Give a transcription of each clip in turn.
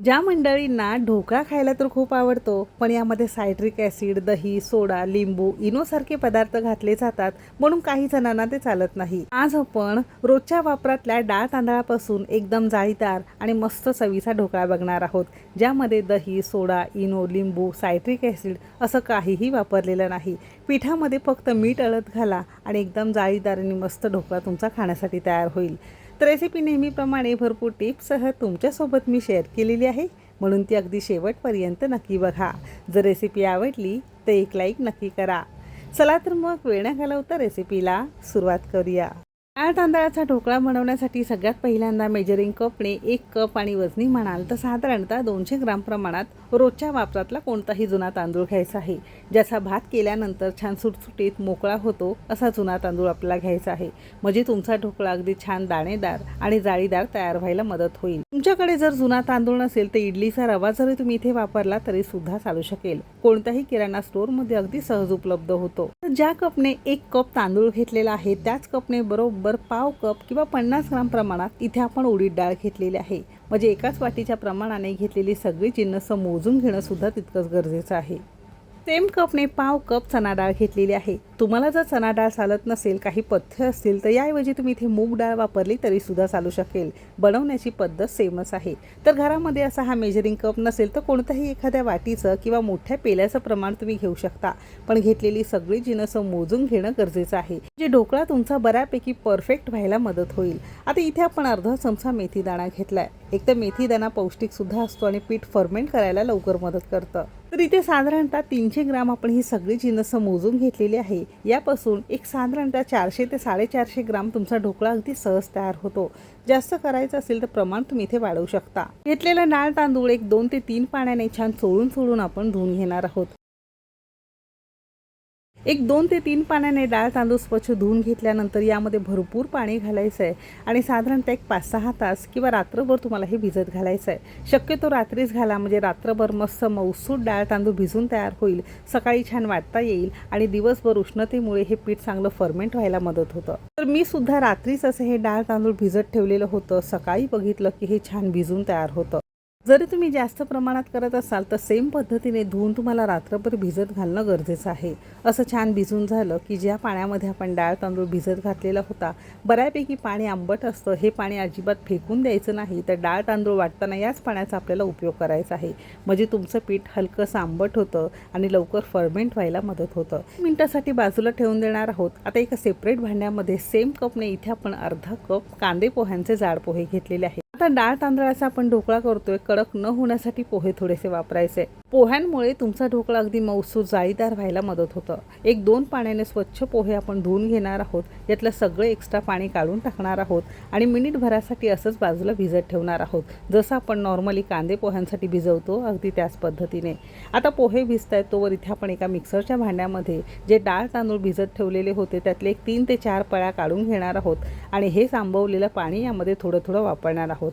ज्या मंडळींना ढोकळा खायला तर खूप आवडतो पण यामध्ये सायट्रिक ॲसिड दही सोडा लिंबू इनोसारखे पदार्थ घातले जातात म्हणून काही जणांना ते चालत नाही. आज आपण रोजच्या वापरातल्या डाळ तांदळापासून एकदम जाळीदार आणि मस्त चवीचा ढोकळा बघणार आहोत ज्यामध्ये दही सोडा इनो लिंबू सायट्रिक ॲसिड असं काहीही वापरलेलं नाही. पिठामध्ये फक्त मीठ अळत घाला आणि एकदम जाळीदार आणि मस्त ढोकळा तुमचा खाण्यासाठी तयार होईल. तर रेसिपी नेहमीप्रमाणे भरपूर टिप्ससह तुमच्यासोबत मी शेअर केलेली आहे. म्हणून ती अगदी शेवटपर्यंत नक्की बघा. जर रेसिपी आवडली तर एक लाईक नक्की करा. चला तर मग वेळ न घालवता रेसिपीला सुरुवात करूया. डाळ तांदळाचा ढोकळा बनवण्यासाठी सगळ्यात पहिल्यांदा मेजरिंग कपने एक कप आणि वजनी म्हणाल तर साधारणतः दोनशे ग्राम प्रमाणात रोजच्या वापरातला कोणताही जुना तांदूळ घ्यायचा आहे. ज्याचा भात केल्यानंतर छान सुटसुटीत मोकळा होतो असा जुना तांदूळ आपल्याला घ्यायचा आहे. म्हणजे तुमचा ढोकळा अगदी छान दाणेदार आणि जाळीदार तयार व्हायला मदत होईल. तुमच्याकडे जर जुना तांदूळ नसेल तर इडलीचा रवा जरी तुम्ही इथे वापरला तरी सुद्धा चालू शकेल. कोणत्याही किराणा स्टोअरमध्ये अगदी सहज उपलब्ध होतो. तर ज्या कपने एक कप तांदूळ घेतलेला आहे त्याच कपने बरोबर पाव कप किंवा पन्नास ग्राम प्रमाणात इथे आपण उडीद डाळ घेतलेली आहे. म्हणजे एकाच वाटीच्या प्रमाणाने घेतलेली सगळी जिन्नसं मोजून घेणंसुद्धा तितकंच गरजेचं आहे. सेम कपने पाव कप चणा डाळ घेतलेली आहे. तुम्हाला जर चणा डाळ चालत नसेल काही पथ्य असतील तर याऐवजी तुम्ही इथे मूग डाळ वापरली तरी सुद्धा चालू शकेल. बनवण्याची पद्धत सेमच आहे. तर घरामध्ये असा हा मेजरिंग कप नसेल तर कोणत्याही एखाद्या वाटीचं किंवा मोठ्या पेल्याचं प्रमाण तुम्ही घेऊ शकता. पण घेतलेली सगळी जिनसं मोजून घेणं गरजेचं आहे. जे ढोकळा तुमचा बऱ्यापैकी परफेक्ट व्हायला मदत होईल. आता इथे आपण अर्धा चमचा मेथी दाणा घेतलाय. एक तर मेथी दाणा असतो आणि पीठ फर्मेंट करायला लवकर मदत करतं. तर इथे साधारणतः तीनशे ग्राम आपण ही सगळी जिन्नस मोजून घेतलेली आहे. यापासून एक साधारणतः चारशे ते साडेचारशे ग्राम तुमचा ढोकळा अगदी सहज तयार होतो. जास्त करायचं असेल तर प्रमाण तुम्ही इथे वाढवू शकता. घेतलेला नाळ तांदूळ एक दोन ते तीन पाण्याने छान चोळून चोळून आपण धुवून घेणार आहोत. एक दोन ते तीन पाण्याने डाळ तांदूळ स्वच्छ धुवून घेतल्यानंतर यामध्ये भरपूर पाणी घालायचं आहे. आणि साधारणतः एक पाच सहा तास किंवा रात्रभर तुम्हाला हे भिजत घालायचं आहे. शक्यतो रात्रीच घाला म्हणजे रात्रभर मस्त मौसूद डाळ तांदूळ भिजून तयार होईल. सकाळी छान वाटता येईल आणि दिवसभर उष्णतेमुळे हे पीठ चांगलं फर्मेंट व्हायला मदत होतं. तर मी सुद्धा रात्रीच असं हे डाळ तांदूळ भिजत ठेवलेलं होतं. सकाळी बघितलं की हे छान भिजून तयार होतं. जरी तुम्ही जास्त प्रमाणात करत असाल तर सेम पद्धतीने धुवून तुम्हाला रात्रभर भिजत घालणं गरजेचं आहे. असं छान भिजून झालं की ज्या पाण्यामध्ये आपण डाळ तांदूळ भिजत घातलेला होता बऱ्यापैकी पाणी आंबट असतं. हे पाणी अजिबात फेकून द्यायचं नाही तर डाळ तांदूळ वाटताना याच पाण्याचा आपल्याला उपयोग करायचा आहे. म्हणजे तुमचं पीठ हलकंसं आंबट होतं आणि लवकर फर्मेंट व्हायला मदत होतं. मिनटासाठी बाजूला ठेवून देणार आहोत. आता एका सेपरेट भांड्यामध्ये सेम कपने इथे आपण अर्धा कप कांदे पोह्यांचे जाड पोहे घेतलेले आहेत. आता डाळ तांदळाचा आपण ढोकळा करतोय. कडक न होण्यासाठी पोहे थोडेसे वापरायचे. पोह्यांमुळे तुमचा ढोकळा अगदी मऊसूर जाळीदार व्हायला मदत होतं. एक दोन पाण्याने स्वच्छ पोहे आपण धुवून घेणार आहोत. यातलं सगळं एक्स्ट्रा पाणी काढून टाकणार आहोत आणि मिनिटभरासाठी असंच बाजूला भिजत ठेवणार आहोत. जसं आपण नॉर्मली कांदे पोह्यांसाठी भिजवतो अगदी त्याच पद्धतीने. आता पोहे भिजत आहेत तोवर इथे आपण एका मिक्सरच्या भांड्यामध्ये जे डाळ तांदूळ भिजत ठेवलेले होते त्यातले एक तीन ते चार पळ्या काढून घेणार आहोत. आणि हे सांबवलेलं पाणी यामध्ये थोडं थोडं वापरणार आहोत.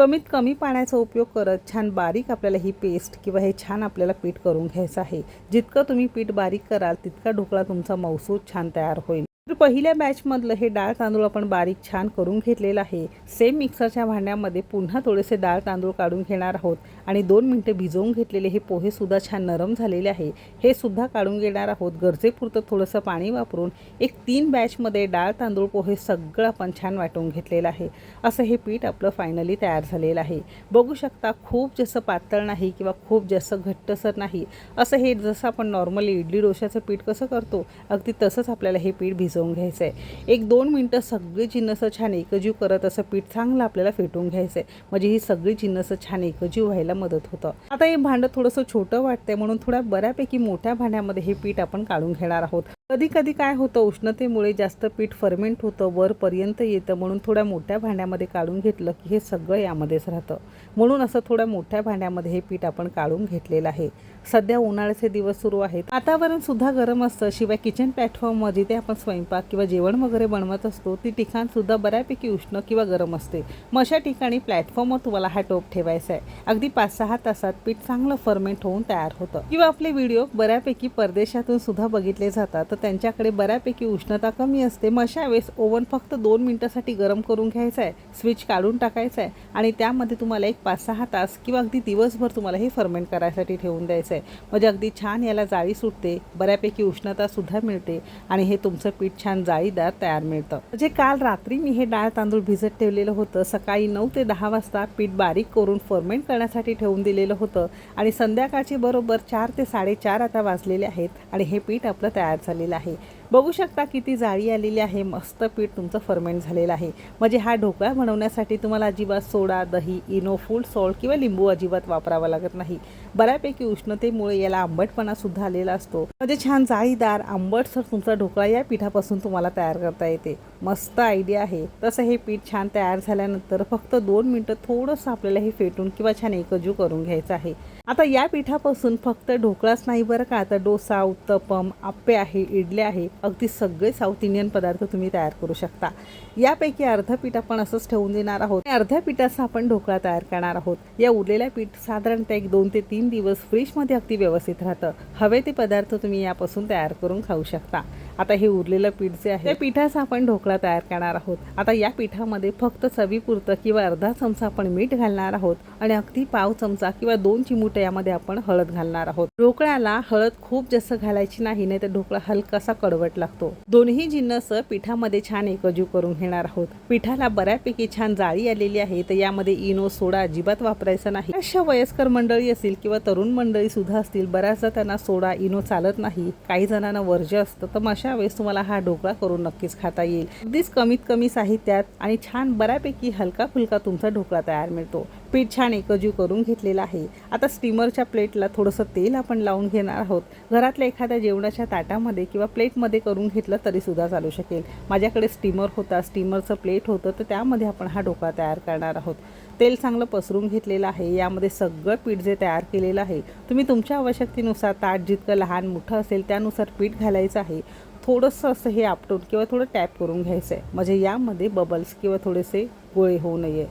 कमीत कमी पाण्याचा उपयोग करत छान बारीक आपल्याला ही पेस्ट किंवा हे छान आपल्याला पीठ करून घ्यायचं आहे. जितकं तुम्ही पीठ बारीक कराल तितका ढोकळा तुमचा मौसूद छान तयार होईल. तर पहिल्या बॅचमधलं हे डाळ तांदूळ आपण बारीक छान करून घेतलेलं आहे. सेम मिक्सरच्या भांड्यामध्ये पुन्हा थोडेसे डाळ तांदूळ काढून घेणार आहोत. आणि दोन मिनटं भिजवून घेतलेले हे पोहेसुद्धा छान नरम झालेले आहे. हे सुद्धा काढून घेणार आहोत. गरजेपुरतं थोडंसं पाणी वापरून एक तीन बॅचमध्ये डाळ तांदूळ पोहे सगळं आपण छान वाटून घेतलेलं आहे. असं हे पीठ आपलं फायनली तयार झालेलं आहे. बघू शकता खूप जसं पातळ नाही किंवा खूप जास्त घट्टसर नाही. असं हे जसं आपण नॉर्मली इडली डोश्याचं पीठ कसं करतो अगदी तसंच आपल्याला हे पीठ भिजवून घ्यायचं आहे एक दोन मिनटं सगळी जिन्नसं छान एकजीव करत असं पीठ चांगलं आपल्याला फेटून घ्यायचं आहे म्हणजे ही सगळी जिन्नसं छान एकजीव व्हायला मदत होतं. आता हे भांडं थोडंसं छोटं वाटतंय म्हणून थोड्या बऱ्यापैकी मोठ्या भांड्यामध्ये हे पीठ आपण काढून घेणार आहोत. कधी कधी काय होतं उष्णतेमुळे जास्त पीठ फर्मेंट होतं वरपर्यंत येतं म्हणून थोड्या मोठ्या भांड्यामध्ये काढून घेतलं की हे सगळं यामध्येच राहतं. म्हणून असं थोड्या मोठ्या भांड्यामध्ये हे पीठ आपण काढून घेतलेलं आहे. सध्या उन्हाळ्याचे दिवस सुरू आहेत. वातावरण सुद्धा गरम असतं. शिवाय किचन प्लॅटफॉर्म जिथे आपण स्वयंपाक किंवा जेवण वगैरे बनवत असतो ती ठिकाण सुद्धा बऱ्यापैकी उष्ण किंवा गरम असते. मग अशा ठिकाणी प्लॅटफॉर्मवर तुम्हाला हा टोप ठेवायचा आहे. अगदी पाच सहा तासात पीठ चांगलं फर्मेंट होऊन तयार होतं. किंवा आपले व्हिडिओ बऱ्यापैकी परदेशातून सुद्धा बघितले जातात तर त्यांच्याकडे बऱ्यापैकी उष्णता कमी असते. मग अशा वेळेस ओव्हन फक्त दोन मिनटासाठी गरम करून घ्यायचा आहे. स्विच काढून टाकायचा आहे. आणि त्यामध्ये तुम्हाला एक पाच सहा तास किंवा अगदी दिवसभर तुम्हाला हे फर्मेंट करायसाठी ठेवून द्यायचं आहे. म्हणजे अगदी छान याला जाळी सुटते बऱ्यापैकी उष्णतासुद्धा मिळते आणि हे तुमचं पीठ छान जाळीदार तयार मिळतं. म्हणजे काल रात्री मी हे डाळ तांदूळ भिजत ठेवलेलं होतं. सकाळी नऊ ते दहा वाजता पीठ बारीक करून फर्मेंट करण्यासाठी ठेवून दिलेलं होतं आणि संध्याकाळची बरोबर चार ते साडेचार आता वाजलेले आहेत आणि हे पीठ आपलं तयार झालेलं आहे. बघू शकता किती जाळी आलेली आहे मस्त पीठ तुमचं फर्मेंट झालेलं आहे. म्हणजे हा ढोकळा बनवण्यासाठी तुम्हाला अजिबात सोडा दही इनो फूड सॉल्ट किंवा लिंबू अजिबात वापरावा लागत नाही. बऱ्यापैकी उष्णतेमुळे याला आंबटपणा सुद्धा आलेला असतो. म्हणजे छान जाळीदार आंबटसर तुमचा ढोकळा या पिठापासून तुम्हाला तयार करता येते. मस्त आयडिया आहे. तसं हे पीठ छान तयार झाल्यानंतर फक्त दोन मिनटं थोडंसं आपल्याला हे फेटून किंवा छान एकजू करून घ्यायचं आहे. आता या पिठापासून फक्त ढोकळाच नाही बरं का? आता डोसा उत्तपम आप्पे आहे इडले आहे. अगदी सगळे साऊथ इंडियन पदार्थ तुम्ही तयार करू शकता. यापैकी अर्ध पीठ आपण असंच ठेवून देणार आहोत. अर्ध्या पिठाचा आपण ढोकळा तयार करणार आहोत. या उरलेल्या पीठ साधारणतः एक दोन ते तीन दिवस फ्रीजमध्ये अगदी व्यवस्थित राहतं. हवे ते पदार्थ तुम्ही यापासून तयार करून खाऊ शकता. आता हे उरलेलं पीठ जे आहे त्या पिठाचा आपण ढोकळा तयार करणार आहोत. आता या पिठामध्ये फक्त चवीपुरतं किंवा अर्धा चमचा आपण मीठ घालणार आहोत आणि अगदी पाव चमचा किंवा दोन चिमूट यामध्ये आपण हळद घालणार आहोत. ढोकळ्याला हळद खूप जास्त घालायची नाही नाही तर ढोकळा हलकासा कडवट लागतो. दोन्ही जिन्नस पिठामध्ये छान एकजू करून घेणार आहोत. पिठाला बऱ्यापैकी छान जाळी आलेली आहे तर यामध्ये इनो सोडा अजिबात वापरायचा नाही. अशा वयस्कर मंडळी असतील किंवा तरुण मंडळी सुद्धा असतील बऱ्याचदा त्यांना सोडा इनो चालत नाही. काही जणांना वर्ज्य असतं तर मशा अशा वेळेस तुम्हाला हा ढोकळा करून नक्कीच खाता येईल. अगदीच कमीत कमी साहित्यात आणि छान बऱ्यापैकी हलका फुलका तुमचा ढोकळा तयार मिळतो. पीठ छान एकजीव करून घेतलेला आहे. आता स्टीमरच्या प्लेटला थोडंसं तेल आपण लावून घेणार आहोत. घरातल्या एखाद्या जेवणाच्या ताटामध्ये किंवा प्लेटमध्ये करून घेतलं तरीसुद्धा चालू शकेल. माझ्याकडे स्टीमर होता स्टीमरचं प्लेट होतं तर त्यामध्ये आपण हा ढोकळा तयार करणार आहोत. तेल चांगलं पसरून घेतलेलं आहे. यामध्ये सगळं पीठ जे तयार केलेलं आहे तुम्ही तुमच्या आवश्यकतेनुसार ताट जितकं लहान मोठं असेल त्यानुसार पीठ घालायचं आहे. थोडंसं असं हे आपटून किंवा थोडं टॅप करून घ्यायचं आहे म्हणजे यामध्ये बबल्स किंवा थोडेसे गोळे होऊ नये.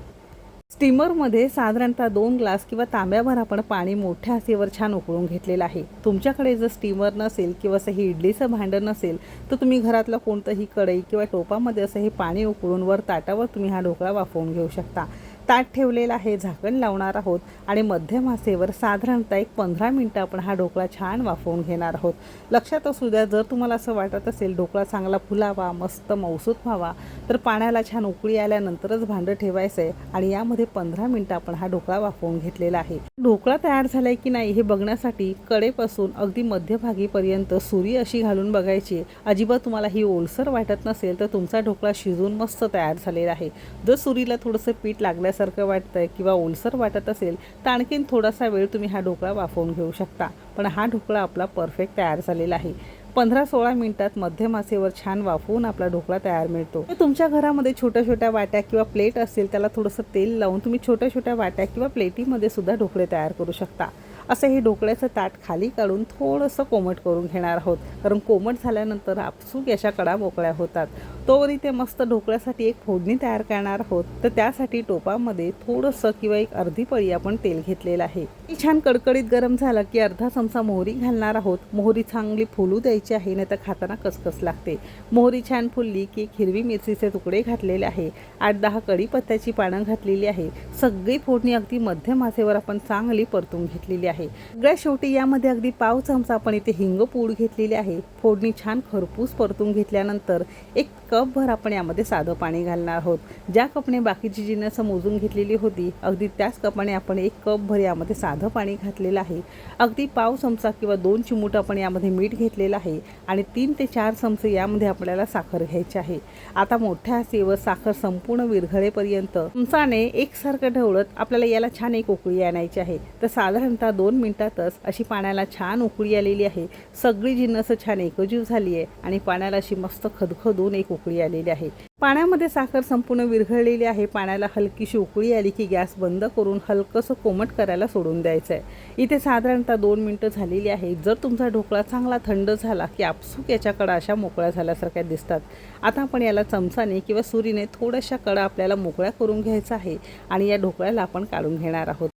स्टीमरमध्ये साधारणतः दोन ग्लास किंवा तांब्याभर आपण पाणी मोठ्या आचेवर छान उकळून घेतलेलं आहे. तुमच्याकडे जर स्टीमर नसेल किंवा असं हे इडलीचं भांडं नसेल तर तुम्ही घरातलं कोणतंही कढई किंवा टोपामध्ये असं हे पाणी उकळून वर ताटावर तुम्ही हा ढोकळा वाफवून घेऊ शकता. ताट ठेवलेलं आहे झाकण लावणार आहोत आणि मध्यम आचेवर साधारणतः एक पंधरा मिनटं आपण हा ढोकळा छान वाफवून घेणार आहोत. लक्षात असू द्या जर तुम्हाला असं वाटत असेल ढोकळा चांगला फुलावा मस्त मौसूत व्हावा तर पाण्याला छान उकळी आल्यानंतरच भांडं ठेवायचं आहे आणि यामध्ये पंधरा मिनटं आपण हा ढोकळा वाफवून घेतलेला आहे. ढोकळा तयार झालाय की नाही हे बघण्यासाठी कडेपासून अगदी मध्यभागीपर्यंत सुरी अशी घालून बघायची अजिबात तुम्हाला ही ओलसर वाटत नसेल तर तुमचा ढोकळा शिजून मस्त तयार झालेला आहे. जर सुरीला थोडंसं पीठ लागल्यास लागल्यासारखं वाटतंय किंवा ओलसर वाटत असेल तर आणखीन थोडासा वेळ तुम्ही हा ढोकळा वाफवून घेऊ शकता. पण हा ढोकळा आपला परफेक्ट तयार झालेला आहे. पंधरा सोळा मिनिटात मध्यम आसेवर छान वाफवून आपला ढोकळा तयार मिळतो. तुमच्या घरामध्ये छोट्या छोट्या वाट्या किंवा प्लेट असेल त्याला थोडंसं तेल लावून तुम्ही छोट्या छोट्या वाट्या किंवा प्लेटीमध्ये सुद्धा ढोकळे तयार करू शकता. असं हे ढोकळ्याचं ताट खाली काढून थोडंसं कोमट करून घेणार आहोत. कारण कोमट झाल्यानंतर आपसूक याच्या कडा मोकळ्या होतात. तोवर इथे मस्त ढोकळ्यासाठी एक फोडणी तयार करणार आहोत. तर त्यासाठी टोपामध्ये थोडंसं किंवा एक अर्धी पळी आपण तेल घेतलेलं आहे. छान कडकडीत गरम झाला की अर्धा चमचा मोहरी घालणार आहोत. मोहरी चांगली फुलू द्यायची आहे नाही तर खाताना कसकस लागते. मोहरी छान फुलली की एक हिरवी मिरचीचे तुकडे घातलेले आहे. आठ दहा कढीपत्त्याची पानं घातलेली आहे. सगळी फोडणी अगदी मध्यम मासेवर आपण चांगली परतून घेतलेली आहे. सगळ्या शेवटी यामध्ये अगदी पाव चमचा आपण इथे हिंग पूड घेतलेली आहे. फोडणी छान खरपूस परतून घेतल्यानंतर एक कपभर आपण यामध्ये साधं पाणी घालणार आहोत. ज्या कपने बाकीची जिन्नस मोजून घेतलेली होती अगदी त्याच कपाने आपण एक कपभर यामध्ये साधं पाणी घातलेलं आहे. अगदी पाव चमचा किंवा दोन चिमूट आपण यामध्ये मीठ घेतलेलं आहे आणि तीन ते चार चमचे यामध्ये आपल्याला साखर घ्यायची आहे. आता मोठ्या आचेवर साखर संपूर्ण विरघळेपर्यंत चमचाने एकसारखं ढवळत आपल्याला याला छान एक उकळी आणायची आहे. तर साधारणतः दोन मिनिटातच अशी पाण्याला छान उकळी आलेली आहे. सगळी जिन्नस छान एकजीव झाली आहे आणि पाण्याला अशी मस्त खदखदून एक उकळी आलेली आहे. पाण्यामध्ये साखर संपूर्ण विरघळलेली आहे. पाण्याला हलकीशी उकळी आली की गॅस बंद करून हलकंसं कोमट करायला सोडून द्यायचं आहे इथे साधारणतः दोन मिनटं झालेली आहे. जर तुमचा ढोकळा चांगला थंड झाला की आपसूक याच्या कडा अशा मोकळ्या झाल्यासारख्या दिसतात. आता आपण याला चमचाने किंवा सुरीने थोड्याशा कडा आपल्याला मोकळ्या करून घ्यायचा आहे आणि या ढोकळ्याला आपण काढून घेणार आहोत.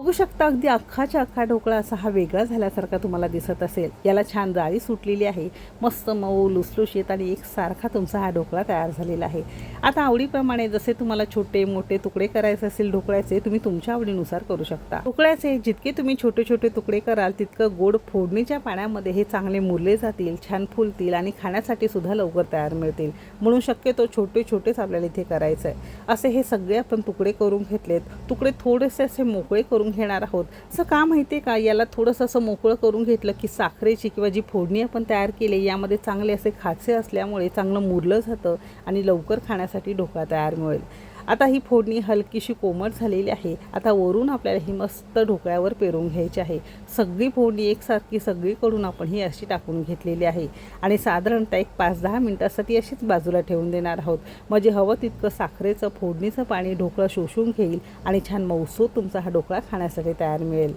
बघू शकता अगदी अख्खाच्या अख्खा ढोकळा असा हा वेगळा झाल्यासारखा तुम्हाला दिसत असेल. याला छान जाळी सुटलेली आहे. मस्त मऊ लुसलुशीत आणि एक सारखा तुमचा हा ढोकळा तयार झालेला आहे. आता आवडीप्रमाणे जसे तुम्हाला छोटे मोठे तुकडे करायचे असेल ढोकळ्याचे तुम्ही तुमच्या आवडीनुसार करू शकता. ढोकळ्याचे जितके तुम्ही छोटे छोटे तुकडे कराल तितकं गोड फोडणीच्या पाण्यामध्ये हे चांगले मुरले जातील छान फुलतील आणि खाण्यासाठी सुद्धा लवकर तयार मिळतील. म्हणून शक्यतो छोटे छोटेच आपल्याला इथे करायचं आहे असे हे सगळे आपण तुकडे करून घेतलेत. तुकडे थोडेसे असे मोकळे करून करून घेणार आहोत. असं का माहिती आहे का? याला थोडंसं असं मोकळं करून घेतलं की साखरेची किंवा जी फोडणी आपण तयार केली यामध्ये चांगले असे खाचे असल्यामुळे चांगलं मुरलं जातं आणि लवकर खाण्यासाठी ढोकळा तयार मिळेल. आता ही फोडणी हलकीशी कोमट झालेली आहे. आता वरून आपल्याला ही मस्त ढोकळ्यावर पेरून घ्यायची आहे. सगळी फोडणी एकसारखी सगळीकडून आपण ही अशी टाकून घेतलेली आहे. आणि साधारणतः एक पाच दहा मिनटासाठी अशीच बाजूला ठेवून देणार आहोत. म्हणजे हवं तितकं साखरेचं फोडणीचं पाणी ढोकळा शोषून घेईल आणि छान मौसूद तुमचा हा ढोकळा खाण्यासाठी तयार मिळेल.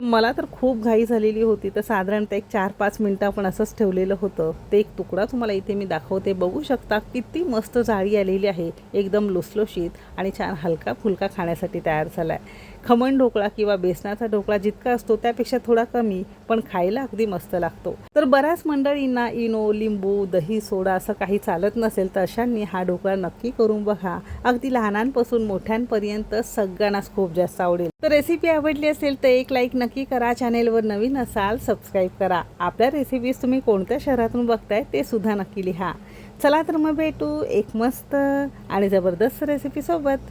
मला तर खूप घाई झालेली होती. तर साधारणतः एक चार पाच मिनटं आपण असंच ठेवलेलं होतं. ते एक तुकडा तुम्हाला इथे मी दाखवते. बघू शकता किती मस्त जाळी आलेली आहे. एकदम लुसलुशीत आणि छान हलका फुलका खाण्यासाठी तयार झाला आहे खमण ढोकळा किंवा बेसनाचा ढोकळा जितका असतो त्यापेक्षा थोडा कमी पण खायला अगदी मस्त लागतो. तर बऱ्याच मंडळींना इनो लिंबू दही सोडा असं काही चालत नसेल तर अशांनी हा ढोकळा नक्की करून बघा. अगदी लहानांपासून मोठ्यांपर्यंत सगळ्यांनाच खूप जास्त आवडेल. तर रेसिपी आवडली असेल तर एक लाईक नक्की करा. चॅनेलवर नवीन असाल सबस्क्राईब करा. आपल्या रेसिपीज तुम्ही कोणत्या शहरातून बघताय ते सुद्धा नक्की लिहा. चला तर मग भेटू एक मस्त आणि जबरदस्त रेसिपीसोबत